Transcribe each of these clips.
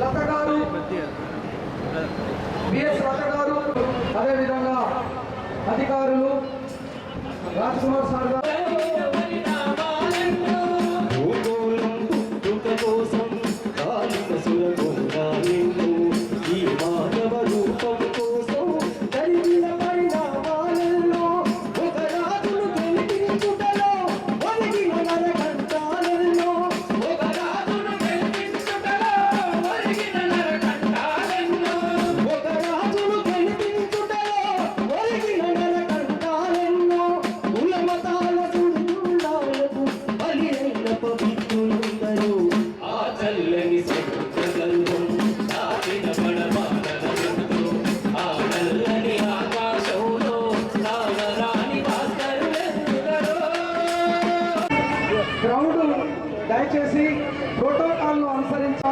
లత గారు బిఎస్ లత గారు అదేవిధంగా అధికారులు రాజ్ కుమార్ సార్ గారు.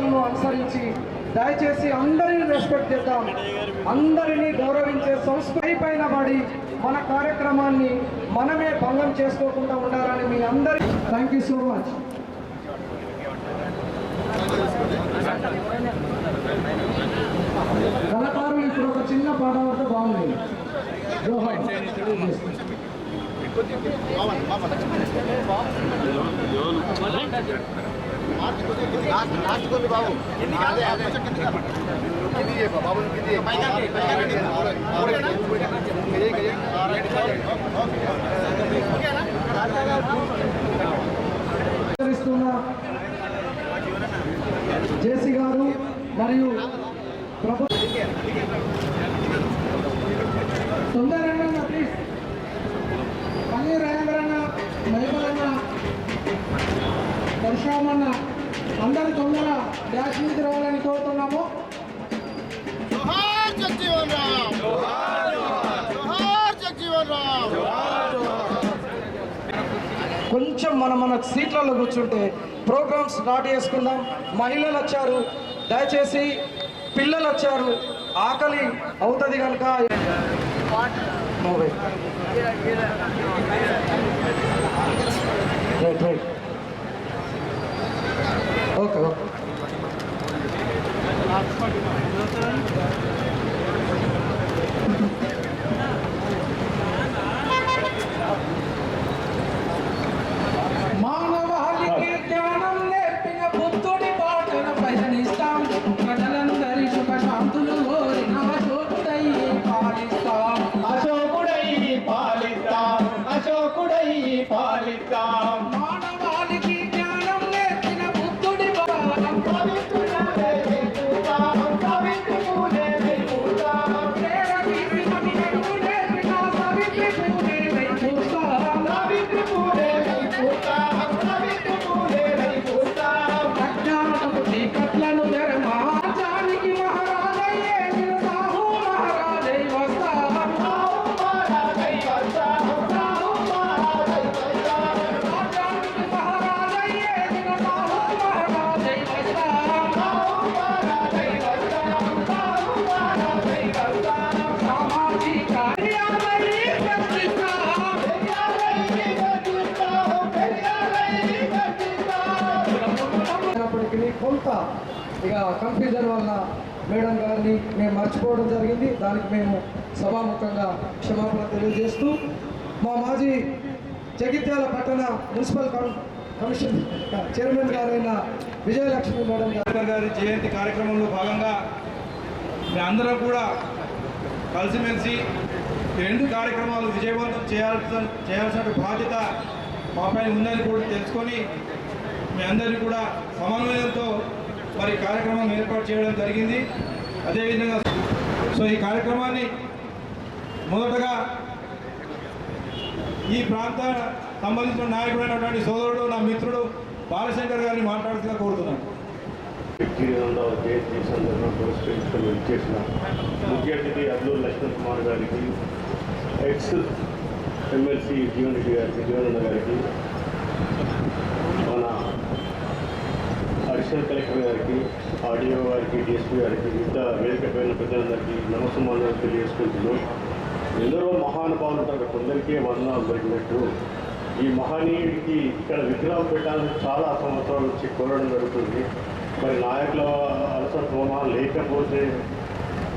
అనుసరించాలను అనుసరించి దయచేసి అందరిని రెస్పెక్ట్ చేద్దాం. అందరినీ గౌరవించే సంస్కృతి పైన పడి మన కార్యక్రమాన్ని మనమే భంగం చేసుకోకుండా ఉండాలని మీ అందరి థ్యాంక్ యూ సో మచ్ కళాకారులు ఇప్పుడు ఒక చిన్న పాట వద్ద బాగుంది. జోహార్. జేసీ గారు మరియు ప్రభు తొందరగా ప్లీజ్. పని రాయంద్రన్న మహిళన్న పరశురామన్న అందరూ తొందర డాష్ మీద రావాలని కోరుతున్నాము. కొంచెం మనం మన సీట్లలో కూర్చుంటే ప్రోగ్రామ్స్ స్టార్ట్ చేసుకుందాం. మహిళలు వచ్చారు. దయచేసి పిల్లలు వచ్చారు. ఆకలి అవుతుంది కనుక రైట్ రైట్ boca, loco. ఇక కన్ఫ్యూజన్ వల్ల మేడం గారిని మేము మర్చిపోవడం జరిగింది. దానికి మేము సభాముఖంగా క్షమాపణ తెలియజేస్తూ మా మాజీ జగిత్యాల పట్టణ మున్సిపల్ కమి- కమిషన్ చైర్మన్ గారైన విజయలక్ష్మి మేడం గారు. గారి జయంతి కార్యక్రమంలో భాగంగా అందరం కూడా కలిసిమెలిసి రెండు కార్యక్రమాలు విజయవంతం చేయాల్సిన చేయాల్సిన బాధ్యత మాపై ఉందని కూడా తెలుసుకొని మీ అందరినీ కూడా సమన్వయంతో మరి కార్యక్రమం ఏర్పాటు చేయడం జరిగింది. అదేవిధంగా సో ఈ కార్యక్రమాన్ని మొదటగా ఈ ప్రాంత సంబంధించిన నాయకుడైనటువంటి సోదరుడు నా మిత్రుడు బాలశంకర్ గారిని మాట్లాడుతున్నా కోరుతున్నాను. జీవనంలో జయంతి సందర్భంగా పురస్కరించుకొని చేసిన ముఖ్య అతిథి అబ్దుల్ లక్ష్మణ్ కుమార్ గారికి ఎక్స్ ఎమ్మెల్సీ జీవన్ రెడ్డి గారికి జీవనన్న గారికి మన అడిషనల్ కలెక్టర్ గారికి ఆర్డీఓ గారికి డిఎస్పీ గారికి మిగతా వేదికపైన ప్రజలందరికీ నమస్కారాలు తెలియజేసుకుంటున్నాం. ఎందరో మహానుభావులు ఉంటారు కొందరికే వందనాలు దొరికినట్టు ఈ మహనీయుడికి ఇక్కడ విగ్రహం పెట్టాలని చాలా సంవత్సరాల నుంచి కోరడం జరుగుతుంది. మరి నాయకుల అలసత్వమా లేకపోతే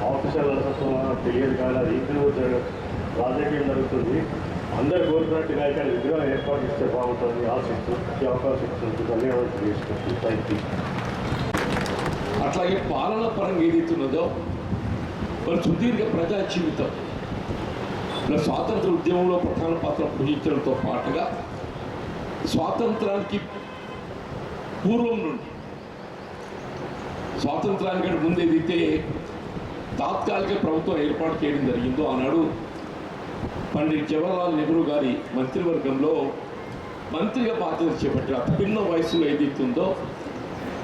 ఆఫీసర్ల అలసత్వమా తెలియదు కానీ అది ఇందులో జరగ- రాజకీయం జరుగుతుంది. అందరు కోరుకున్నట్టుగా ఇక్కడ విగ్రహం ఏర్పాటు ఇస్తే బాగుంటుంది. ఆశిస్తూ ఈ అవకాశం ఇస్తుంది ధన్యవాదాలు తెలియజేసుకుంటూ థ్యాంక్ యూ అట్లాగే పాలన పరంగా ఏదైతున్నదో మరి సుదీర్ఘ ప్రజా జీవితం. మరి స్వాతంత్ర ఉద్యమంలో ప్రధాన పాత్ర పోషించడంతో పాటుగా స్వాతంత్రానికి పూర్వం నుండి స్వాతంత్రానికి ముందు ఏదైతే తాత్కాలిక ప్రభుత్వం ఏర్పాటు చేయడం జరిగిందో ఆనాడు పండిట్ జవహర్లాల్ నెహ్రూ గారి మంత్రివర్గంలో మంత్రిగా బాధ్యత చేపట్టారు అతి పిన్న వయసులో ఏదైతుందో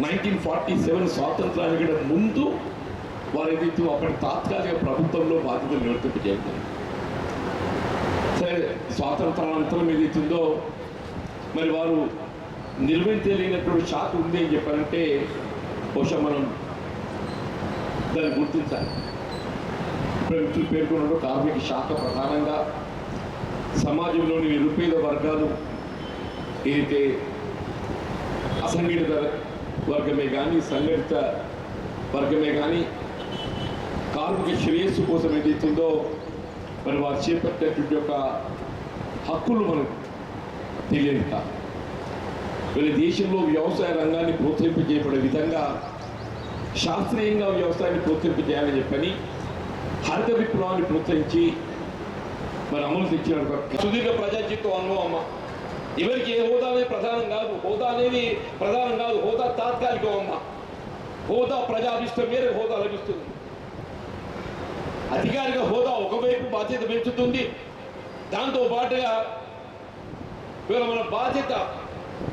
నైన్టీన్ ఫార్టీ సెవెన్ స్వాతంత్రానికి కూడా ముందు వారు ఏదైతే అప్పటి తాత్కాలిక ప్రభుత్వంలో బాధ్యతలు నివర్తింప చేయగలరు సరే స్వాతంత్రానంతరం ఏదైతుందో మరి వారు నిర్వహించలేనటువంటి షాక్ ఉంది అని చెప్పారంటే బహుశా మనం దాన్ని గుర్తించాలి. ప్రభుత్వం పేర్కొన్నట్టు కార్మిక శాఖ ప్రధానంగా. సమాజంలోని నిరుపేద వర్గాలు ఏదైతే అసంఘటిత వర్గమే కానీ సంఘటిత వర్గమే కానీ కార్మిక శ్రేయస్సు కోసం ఏదైతుందో మరి వారు చేపట్టినటువంటి యొక్క హక్కులు మనకు తెలియదు కాదు వీళ్ళ దేశంలో వ్యవసాయ రంగాన్ని ప్రోత్సహింపజేయబడే విధంగా శాస్త్రీయంగా వ్యవసాయాన్ని ప్రోత్సహింపజేయాలని చెప్పని హరిత విప్లవాన్ని ప్రోత్సహించి మరి అమలు తెచ్చినాడు సుదీర్ఘ ప్రజా జీవితం అనుభవం అమ్మ. ఎవరికి ఏ హోదా అనేది ప్రధానం కాదు. హోదా అనేది ప్రధానం కాదు. హోదా తాత్కాలికం అమ్మ. హోదా ప్రజాభిష్టం మేరకు హోదా లభిస్తుంది. అధికారిక హోదా ఒకవైపు బాధ్యత పెంచుతుంది. దాంతో పాటుగా వీళ్ళ మన బాధ్యత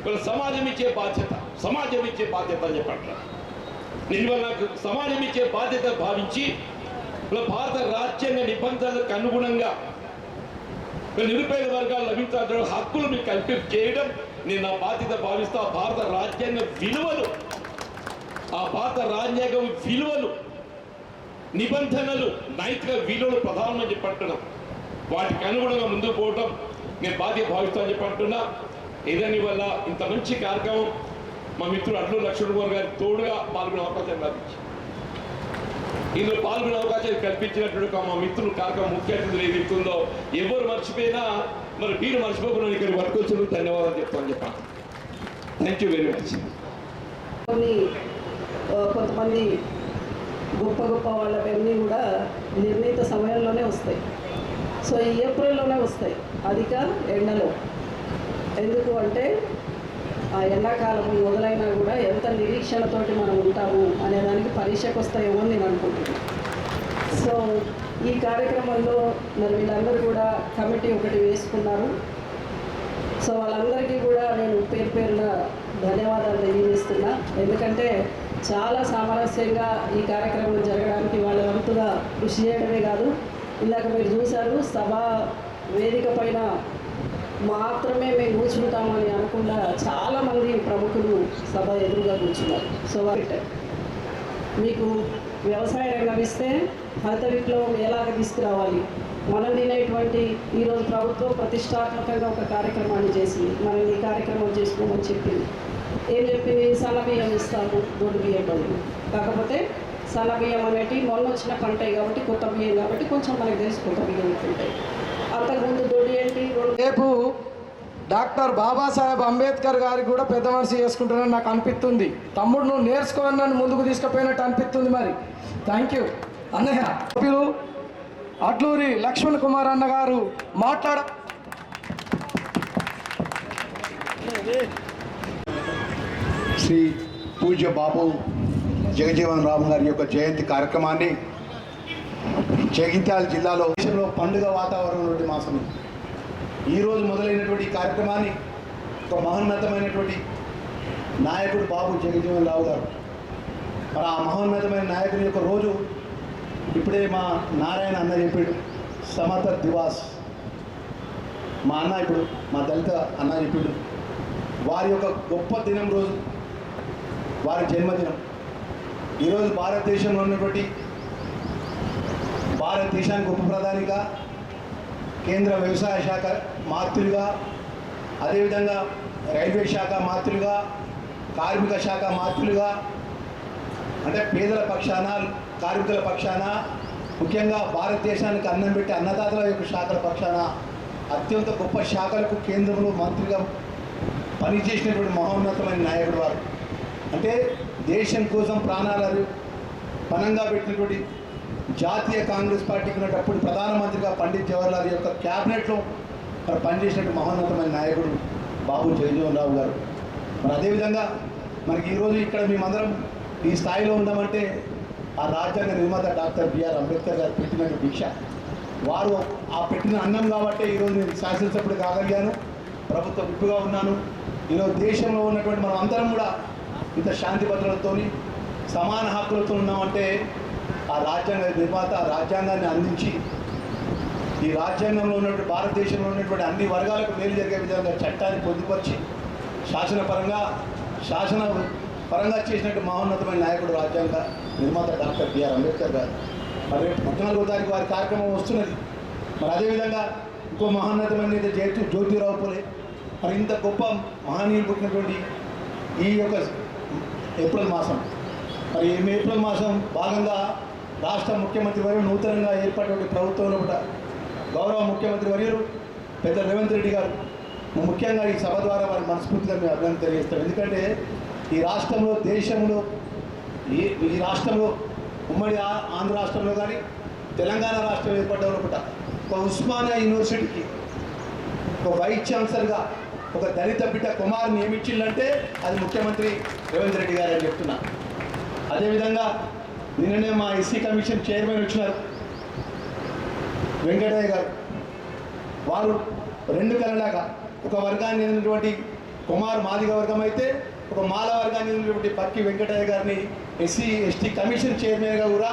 వీళ్ళ సమాజం ఇచ్చే బాధ్యత సమాజం ఇచ్చే బాధ్యత అని చెప్పట్ల. నేను నాకు సమాజం ఇచ్చే బాధ్యత భావించి భారత రాజ్యాంగ నిబంధనలకు అనుగుణంగా నిరుపేద వర్గాలు లభించాల్సిన హక్కులు మీకు కల్పి చేయడం నేను నా బాధ్యత భావిస్తా. భారత రాజ్యాంగ విలువలు ఆ భారత రాజ్యాంగం విలువలు నిబంధనలు నైతిక విలువలు ప్రధానమని చెప్పంటున్నాం. వాటికి అనుగుణంగా ముందుకు పోవటం నేను బాధ్యత భావిస్తానని చెప్పంటున్నా. ఏదని వల్ల ఇంత మంచి కార్యక్రమం మా మిత్రుడు అడ్లు లక్ష్మణ్ కుమార్ గారి తోడుగా పాల్గొనే అవకాశం లభించింది. ఇందులో పాల్గొనే అవకాశాలు కల్పించినటువంటి మా మిత్రులు కార్యక్రమం ముఖ్య అతిథులు ఏది ఇస్తుందో ఎవరు మర్చిపోయినా మరి మీరు మర్చిపోకుండా ఇక్కడ పట్టుకొచ్చిన ధన్యవాదాలు చెప్తాను చెప్పాను. థ్యాంక్ యూ వెరీ మచ్ కొన్ని కొంతమంది గొప్ప గొప్ప వాళ్ళవన్నీ కూడా నిర్ణీత సమయంలోనే వస్తాయి. సో ఈ ఏప్రిల్లోనే వస్తాయి. అధిక ఎండలో. ఎందుకు అంటే ఎండాకాలం మొదలైనా కూడా ఎంత నిరీక్షణతోటి మనం ఉంటాము అనే దానికి పరీక్షకు వస్తాయేమో అని నేను అనుకుంటున్నాను. సో ఈ కార్యక్రమంలో మరి వీళ్ళందరూ కూడా కమిటీ ఒకటి వేసుకున్నారు. సో వాళ్ళందరికీ కూడా నేను పేరు పేరున ధన్యవాదాలు తెలియజేస్తున్నా. ఎందుకంటే చాలా సామరస్యంగా ఈ కార్యక్రమం జరగడానికి వాళ్ళ వంతుగా కృషి చేయడమే కాదు ఇందాక మీరు చూశారు సభ వేదిక పైన మాత్రమే మేము కూర్చుంటామని అనకుండా చాలామంది ప్రముఖులు సభ ఎదురుగా కూర్చున్నారు. సో మీకు వ్యవసాయ రంగం ఇస్తే హరిత విప్లవం ఎలాగ తీసుకురావాలి? మనం తినేటువంటి ఈరోజు ప్రభుత్వం ప్రతిష్టాత్మకంగా ఒక కార్యక్రమాన్ని చేసింది. మనం ఈ కార్యక్రమం చేసుకోమని చెప్పింది. ఏం చెప్పింది? సన్న బియ్యం ఇస్తాము దొడ్డు బియ్యం బదులు. కాకపోతే సన్న బియ్యం అనేటి మొన్న వచ్చిన పంటే కాబట్టి కొత్త బియ్యం కాబట్టి కొంచెం మనకు తెలుసు కొత్త బియ్యం ఉంటుంటాయి అంతకుముందు దొడ్డు రేపు డాక్టర్ బాబాసాహెబ్ అంబేద్కర్ గారికి కూడా పెద్ద మనిషి చేసుకుంటానని నాకు అనిపిస్తుంది. తమ్ముడు నువ్వు నేర్చుకోని నన్ను ముందుకు తీసుకుపోయినట్టు అనిపిస్తుంది మరి. థ్యాంక్ యూ అన్నయ్య సభ్యులు అడ్లూరి లక్ష్మణ్ కుమార్ అన్న గారు మాట్లాడ శ్రీ పూజ్య బాబు జగజీవన్ రామ్ గారి యొక్క జయంతి కార్యక్రమాన్ని జగిత్యాల జిల్లాలో దేశంలో పండుగ వాతావరణం నుండి మాసం ఈరోజు మొదలైనటువంటి కార్యక్రమాన్ని ఒక మహోన్నతమైనటువంటి నాయకుడు బాబు జగజీవన్ రావు గారు. మరి ఆ మహోన్నతమైన నాయకుని యొక్క రోజు ఇప్పుడే మా నారాయణ అన్న చెప్పాడు సమత దివాస్. మా అన్న ఇప్పుడు మా దళిత అన్న చెప్పాడు వారి యొక్క గొప్ప దినం రోజు వారి జన్మదినం. ఈరోజు భారతదేశంలో ఉన్నటువంటి భారతదేశానికి ఉప ప్రధానిగా కేంద్ర వ్యవసాయ శాఖ మాతృగా అదేవిధంగా రైల్వే శాఖ మాతృగా కార్మిక శాఖ మాత్రులుగా అంటే పేదల పక్షాన కార్మికుల పక్షాన ముఖ్యంగా భారతదేశానికి అన్నం పెట్టి అన్నదాతల యొక్క శాఖల పక్షాన అత్యంత గొప్ప శాఖలకు కేంద్రంలో మంత్రిగా పనిచేసినటువంటి మహోన్నతమైన నాయకుడు వారు. అంటే దేశం కోసం ప్రాణాలు పనంగా పెట్టినటువంటి జాతీయ కాంగ్రెస్ పార్టీకి ఉన్నప్పుడు ప్రధానమంత్రిగా పండిత్ జవహర్లాల్ యొక్క క్యాబినెట్లో మరి పనిచేసినట్టు మహోన్నతమైన నాయకుడు బాబు జగన్మోహన్ రావు గారు. మరి అదేవిధంగా మనకి ఈరోజు ఇక్కడ మేమందరం ఈ స్థాయిలో ఉన్నామంటే ఆ రాజ్యాంగ నిర్మాత డాక్టర్ బిఆర్ అంబేద్కర్ గారు పెట్టిన భిక్ష వారు ఆ పెట్టిన అన్నం కాబట్టే ఈరోజు నేను శాసనసభ్యుడు కాగలిగాను. ప్రభుత్వ విప్పుగా ఉన్నాను. ఈరోజు దేశంలో ఉన్నటువంటి మనం అందరం కూడా ఇంత శాంతి భద్రతతో సమాన హక్కులతో ఉన్నామంటే ఆ రాజ్యాంగ నిర్మాత ఆ రాజ్యాంగాన్ని అందించి ఈ రాజ్యాంగంలో ఉన్నటువంటి భారతదేశంలో ఉన్నటువంటి అన్ని వర్గాలకు మేలు జరిగే విధంగా చట్టాన్ని పొందుపరిచి శాసనపరంగా శాసన పరంగా చేసినట్టు మహోన్నతమైన నాయకుడు రాజ్యాంగ నిర్మాత డాక్టర్ బిఆర్ అంబేద్కర్ గారు. మరి రేపు పద్నాలుగో తారీఖు వారి కార్యక్రమం వస్తున్నది. మరి అదేవిధంగా ఇంకో మహోన్నతమైన జ్యోతి జ్యోతిరావు పులే. మరి ఇంత గొప్ప మహనీయులు పుట్టినటువంటి ఈ యొక్క ఏప్రిల్ మాసం. మరి ఏప్రిల్ మాసం భాగంగా రాష్ట్ర ముఖ్యమంత్రి వర్యులు నూతనంగా ఏర్పడినటువంటి ప్రభుత్వంలో కూడా గౌరవ ముఖ్యమంత్రి వర్యులు పెద్ద రేవంత్ రెడ్డి గారు. ముఖ్యంగా ఈ సభ ద్వారా వారి మనస్ఫూర్తిగా మేము అభినందన తెలియజేస్తాం. ఎందుకంటే ఈ రాష్ట్రంలో దేశంలో ఈ ఈ రాష్ట్రంలో ఉమ్మడి ఆంధ్ర రాష్ట్రంలో కానీ తెలంగాణ రాష్ట్రం ఏర్పడ్డంలో కూడా ఒక ఉస్మానియా యూనివర్సిటీకి ఒక వైస్ ఛాన్సలర్గా ఒక దళిత బిడ్డ కుమార్ నియమించిందంటే అది ముఖ్యమంత్రి రేవంత్ రెడ్డి గారు అని చెప్తున్నా. అదేవిధంగా నిన్ననే మా ఎస్సీ కమిషన్ చైర్మన్ వచ్చినారు. వెంకటయ్య గారు. వారు రెండు కళలాగా ఒక వర్గాన్ని చెందినటువంటి కుమార్ మాదిగ వర్గం అయితే ఒక మాల వర్గాన్ని చెందినటువంటి పక్కి వెంకటయ్య గారిని ఎస్సీ ఎస్టీ కమిషన్ చైర్మన్గా కూడా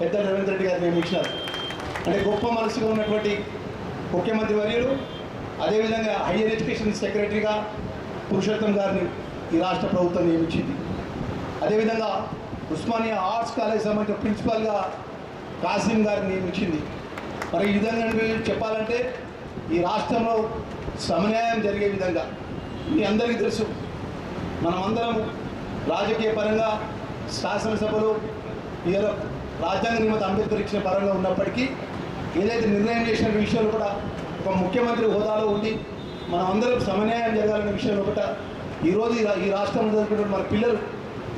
పెద్ద రేవంత్ రెడ్డి గారు నియమించినారు. అంటే గొప్ప మనసుగా ఉన్నటువంటి ముఖ్యమంత్రి వర్యులు అదేవిధంగా హయ్యర్ ఎడ్యుకేషన్ సెక్రటరీగా పురుషోత్తం గారిని ఈ రాష్ట్ర ప్రభుత్వం నియమించింది. అదేవిధంగా ఉస్మానియా ఆర్ట్స్ కాలేజ్ సంబంధించిన ప్రిన్సిపాల్గా కాసిం గారిని నియమించింది మరి ఈ విధంగా చెప్పాలంటే ఈ రాష్ట్రంలో సమన్యాయం జరిగే విధంగా మీ అందరికీ తెలుసు. మనమందరం రాజకీయ పరంగా శాసనసభలో ఏదో రాజ్యాంగ నిమిత్త అంబేద్కర్ ఇచ్చిన పరంగా ఉన్నప్పటికీ ఏదైతే నిర్ణయం చేసిన విషయాలు కూడా ఒక ముఖ్యమంత్రి హోదాలో ఉండి మనమందరం సమన్యాయం జరగాలనే విషయంలో కూడా ఈరోజు ఈ రాష్ట్రంలో చదువుకున్నటువంటి మన పిల్లలు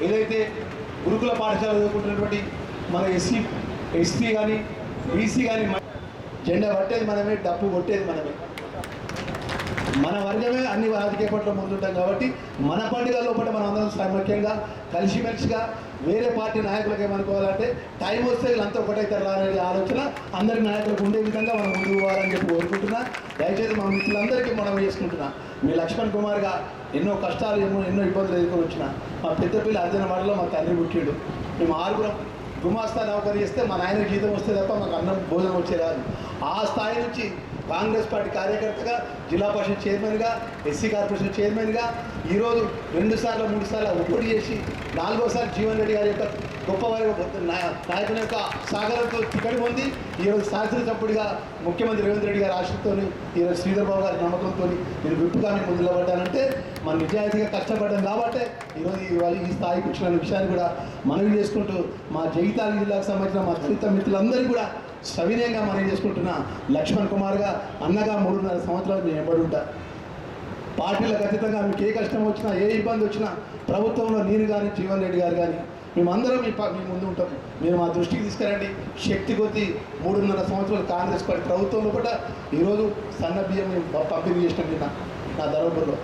ఏదైతే గురుకుల పాఠశాల చదువుకుంటున్నటువంటి మన ఎస్సీ ఎస్టీ కానీ బీసీ కానీ జెండా పట్టేది మనమే డప్పు కొట్టేది మనమే. మన వర్గమే అన్ని రాజకీయ పట్ల ముందుంటాం కాబట్టి మన పండుగ లోపల మనం అందరం సమైక్యంగా కలిసిమెలిసిగా వేరే పార్టీ నాయకులకు ఏమనుకోవాలంటే టైం వస్తే వీళ్ళంతా ఒకటైతారు అనే ఆలోచన అందరి నాయకులకు ఉండే విధంగా మనం ముందుకు పోవాలని చెప్పి కోరుకుంటున్నా. దయచేసి మా మిత్రులందరికీ మనం చేసుకుంటున్నా. మీ లక్ష్మణ్ కుమార్గా ఎన్నో కష్టాలు ఎన్నో ఎన్నో ఇబ్బందులు ఎదుర్కొని వచ్చిన మా పెద్ద పిల్ల అర్జున వాడలో మా తండ్రి పుట్టాడు. మేము ఆరుగురం గుమాస్తా నౌకరీ ఇస్తే మా నాయన జీతం వస్తే తప్ప మాకు అన్నం భోజనం వచ్చే రాదు. ఆ స్థాయి నుంచి కాంగ్రెస్ పార్టీ కార్యకర్తగా జిల్లా పరిషత్ చైర్మన్గా ఎస్సీ కార్పొరేషన్ చైర్మన్గా ఈరోజు రెండు సార్లు మూడు సార్లు ఒప్పుడు చేసి నాలుగోసారి జీవన్ రెడ్డి గారి యొక్క గొప్ప వారి నా- నాయకుని యొక్క సాగరంతో టికెట్ పొంది ఈరోజు శాసనసభ్యుడిగా ముఖ్యమంత్రి రేవంత్ రెడ్డి గారి ఆశతో ఈరోజు శ్రీధర్ బాబు గారి నమ్మకంతో నేను విప్పుగా ముందు నిలబడ్డానంటే మన నిజాయితీగా కష్టపడ్డాం కాబట్టే ఈరోజు ఇవాళ ఈ స్థాయికి వచ్చిన విషయాన్ని కూడా మనవి చేసుకుంటూ మా జగితాల జిల్లాకు సంబంధించిన మా దళిత మిత్రులందరూ కూడా సవినయంగా మనవి చేసుకుంటున్నా లక్ష్మణ్ కుమార్గా అన్నగా మూడున్నర సంవత్సరాలు నేను ఎంబడుంటా పార్టీలకు అతీతంగా మీకు ఏ కష్టం వచ్చినా ఏ ఇబ్బంది వచ్చినా ప్రభుత్వంలో నేను కానీ జీవన్ రెడ్డి గారు కానీ మేమందరం మీ మీ ముందు ఉంటాం. మీరు మా దృష్టికి తీసుకురండి. శక్తి కొద్దీ మూడున్నర సంవత్సరాలు కాంగ్రెస్ పార్టీ ప్రభుత్వంలో కూడా ఈరోజు సన్న బియ్యం మేము పంపిణీ చేసినాం నిన్న నా ధర్మపురంలో.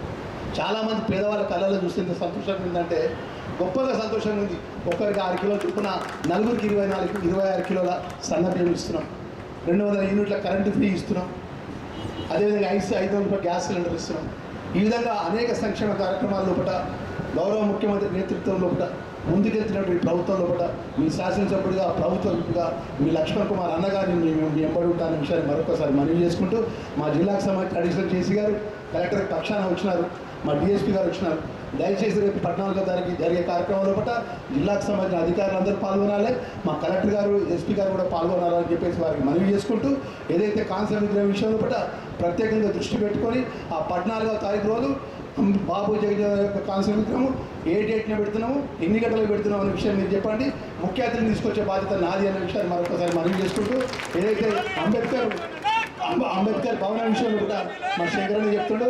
చాలామంది పేదవాళ్ళ కళ్ళలో చూస్తే ఎంత సంతోషంగా ఉందంటే గొప్పగా సంతోషంగా ఉంది. ఒక్కరికి ఆరు కిలోలు చొప్పున నలుగురికి ఇరవై నాలుగు ఇరవై ఆరు కిలోల సన్న బియ్యం ఇస్తున్నాం. రెండు వందల యూనిట్ల కరెంటు ఫ్రీ ఇస్తున్నాం. అదేవిధంగా ఐదు ఐదు వందల గ్యాస్ సిలిండర్ ఇస్తున్నాం. ఈ విధంగా అనేక సంక్షేమ కార్యక్రమాల లోపల గౌరవ ముఖ్యమంత్రి నేతృత్వం లోపల ముందుకెళ్తున్నటువంటి ప్రభుత్వం లోపల మీ శాసనసభ్యుడిగా ప్రభుత్వంగా మీ లక్ష్మణ్ కుమార్ అన్నగారిని మేము మీ ఎంబడి ఉంటాను విషయాన్ని మరొకసారి మనవి చేసుకుంటూ మా జిల్లాకు సంబంధించి అడిషనల్ చేసి గారు కలెక్టర్ పక్షాన వచ్చినారు. మా డిఎస్పీ గారు వచ్చినారు. దయచేసి రేపు పద్నాలుగో తారీఖు జరిగే కార్యక్రమంలో పట్ల జిల్లాకు సంబంధించిన అధికారులందరూ పాల్గొనాలి. మా కలెక్టర్ గారు ఎస్పీ గారు కూడా పాల్గొనాలని చెప్పేసి వారికి మనవి చేసుకుంటూ ఏదైతే కాన్సర్ విగ్రహం విషయంలో పట్ల ప్రత్యేకంగా దృష్టి పెట్టుకొని ఆ పద్నాలుగో తారీఖు రోజు బాబు జగన్ యొక్క కాన్సర్ విగ్రహము ఏ డేట్న పెడుతున్నాము ఎన్ని గంటలకు పెడుతున్నాము అనే విషయం మీరు చెప్పండి. ముఖ్య అతిథిని తీసుకొచ్చే బాధ్యత నాది అనే విషయాన్ని మరొకసారి మనవి చేసుకుంటూ ఏదైతే అంబేద్కర్ అంబేద్కర్ భవన విషయంలో కూడా మా శంకరని చెప్తుండూ.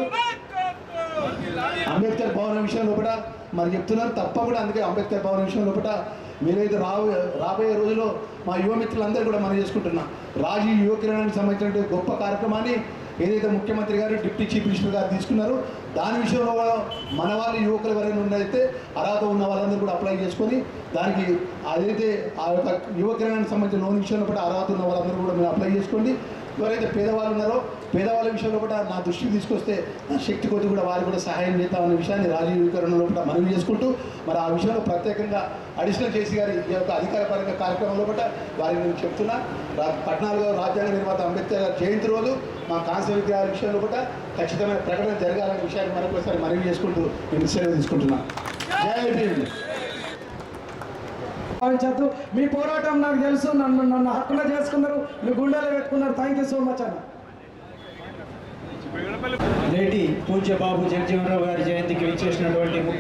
అంబేద్కర్ భవన విషయంలో లోపల మరి చెప్తున్నారు తప్పకుండా అందుకే అంబేద్కర్ భవన విషయంలో కూడా మీరైతే రాబో రాబోయే రోజుల్లో మా యువ మిత్రులందరూ కూడా మనం చేసుకుంటున్నాం. రాజీవ్ యువ కిరణానికి సంబంధించినటువంటి గొప్ప కార్యక్రమాన్ని ఏదైతే ముఖ్యమంత్రి గారు డిప్యూటీ చీఫ్ మినిస్టర్ గారు తీసుకున్నారో దాని విషయంలో కూడా మన వాళ్ళు యువకులు ఎవరైనా ఉన్నదైతే అర్హత ఉన్న వాళ్ళందరూ కూడా అప్లై చేసుకొని దానికి అదైతే ఆ యొక్క యువ కిరణానికి సంబంధించిన లోన్ విషయంలో కూడా అర్హత ఉన్న వాళ్ళందరూ కూడా మీరు అప్లై చేసుకోండి ఎవరైతే పేదవాళ్ళు ఉన్నారో పేదవాళ్ళ విషయంలో కూడా నా దృష్టికి తీసుకొస్తే నా శక్తి కొద్ది కూడా వారికి కూడా సహాయం చేద్దామనే విషయాన్ని రాజీవీకరణలో కూడా మనవి చేసుకుంటూ మరి ఆ విషయంలో ప్రత్యేకంగా అడిషనల్ చేసి గారి ఈ యొక్క అధికారపరంగా కార్యక్రమంలో కూడా వారిని నేను చెప్తున్నా. రా- పద్నాలుగో రాజ్యాంగ నిర్మాత అంబేద్కర్ గారి జయంతి రోజు మా కాంస్య విగ్రహాల విషయంలో కూడా ఖచ్చితమైన ప్రకటన జరగాలనే విషయాన్ని మరొకసారి మనవి చేసుకుంటూ నేను సెలవు తీసుకుంటున్నాను జై భీమ్ భావించద్దు. మీ పోరాటం నాకు తెలుసు. నన్ను నన్ను హక్కున చేసుకున్నారు. మీ గుండెలో పెట్టుకున్నారు. థ్యాంక్ యూ సో మచ్ అన్న. నేటి పూజ్య బాబు జగజీవనరావు గారి జయంతికి విచ్చేసినటువంటి